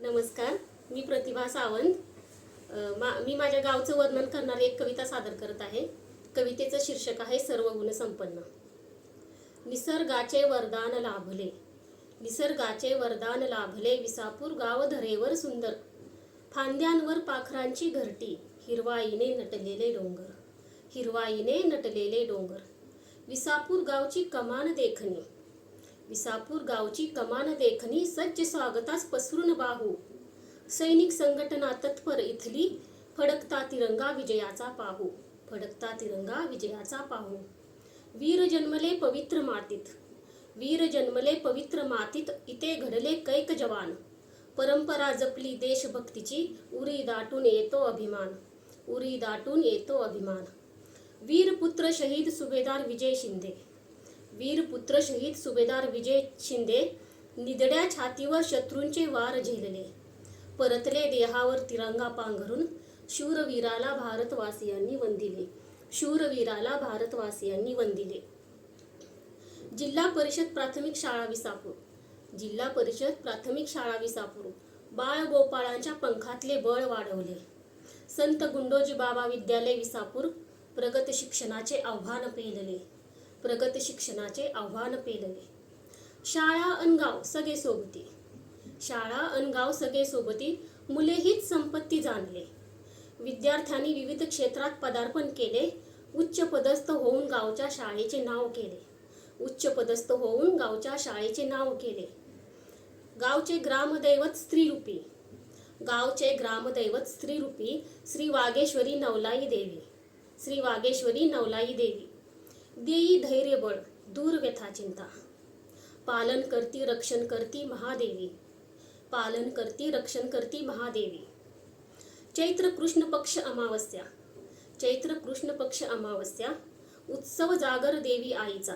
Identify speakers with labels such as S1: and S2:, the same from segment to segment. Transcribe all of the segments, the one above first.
S1: नमस्कार मी प्रतिभा सावंत. मा मी माझ्या गावचं वर्णन करणारी एक कविता सादर करत आहे. कवितेचं शीर्षक आहे सर्व गुण संपन्न. निसर्गाचे वरदान लाभले. निसर्गाचे वरदान लाभले विसापूर गाव धरेवर सुंदर. फांद्यांवर पाखरांची घरटी हिरवाईने नटलेले डोंगर. हिरवाईने नटलेले डोंगर. विसापूर गावची कमान देखणी. विसापूर गावची कमान देखणी सज्ज स्वागतास पसरून बाहू. सैनिक संघटना तत्पर इथली फडकता तिरंगा विजयाचा पाहू. फडकता तिरंगा विजयाचा पाहू. वीर जन्मले पवित्र मातीत. वीर जन्मले पवित्र मातीत इथे घडले कैक जवान. परंपरा जपली देशभक्तीची उरी दाटून येतो अभिमान. उरी दाटून येतो अभिमान. वीर पुत्र शहीद सुभेदार विजय शिंदे. वीर पुत्र शहीद सुभेदार विजय शिंदे निदड्या छातीवर शत्रूंचे वार झेलले. परतले देहावर तिरंगा पांघरून शूरवीराला भारतवासियांनी वंदिले. शूरवीराला भारतवासियांनी वंदिले. जिल्हा परिषद प्राथमिक शाळा विसापूर. जिल्हा परिषद प्राथमिक शाळा विसापूर. बाळ गोपाळांच्या पंखातले बळ वाढवले. संत गुंडोजी बाबा विद्यालय विसापूर प्रगत शिक्षणाचे आव्हान पेलले. प्रगत शिक्षणाचे आव्हान पेलले. शाळा अनगाव सगळे सोबती. शाळा अनगाव सगळे सोबती मुले हीच संपत्ती जाणले. विद्यार्थ्यांनी विविध क्षेत्रात पदार्पण केले. उच्च पदस्थ होऊन गावच्या शाळेचे नाव केले. उच्च पदस्थ होऊन गावच्या शाळेचे नाव केले. गावचे ग्रामदैवत स्त्रीरूपी. गावचे ग्रामदैवत स्त्रीरूपी श्री वागेश्वरी नवलाई देवी. श्री वागेश्वरी नवलाई देवी. देई धैर्य बळ दूर व्यथा चिंता. पालन करती रक्षण करती महादेवी. पालन करती रक्षण करती महादेवी. चैत्र कृष्ण पक्ष अमावस्या. चैत्र कृष्ण पक्ष अमावस्या. उत्सव जागर देवी आईचा.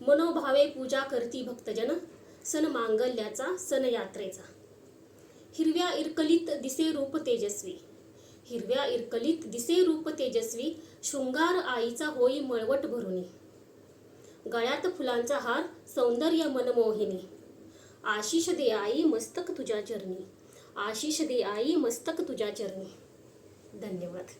S1: मनोभावे पूजा करती भक्तजन सन मांगल्याचा सन यात्रेचा. हिरव्या इरकलीत दिसे रूप तेजस्वी. हिरव्या इरकलीत दिसे रूप तेजस्वी शृंगार आईचा होई मळवट भरुनी. गळ्यात फुलांचा हार सौंदर्य मनमोहिनी. आशिष दे आई मस्तक तुझ्या चरणी. आशिष दे आई मस्तक तुझ्या चरणी. धन्यवाद.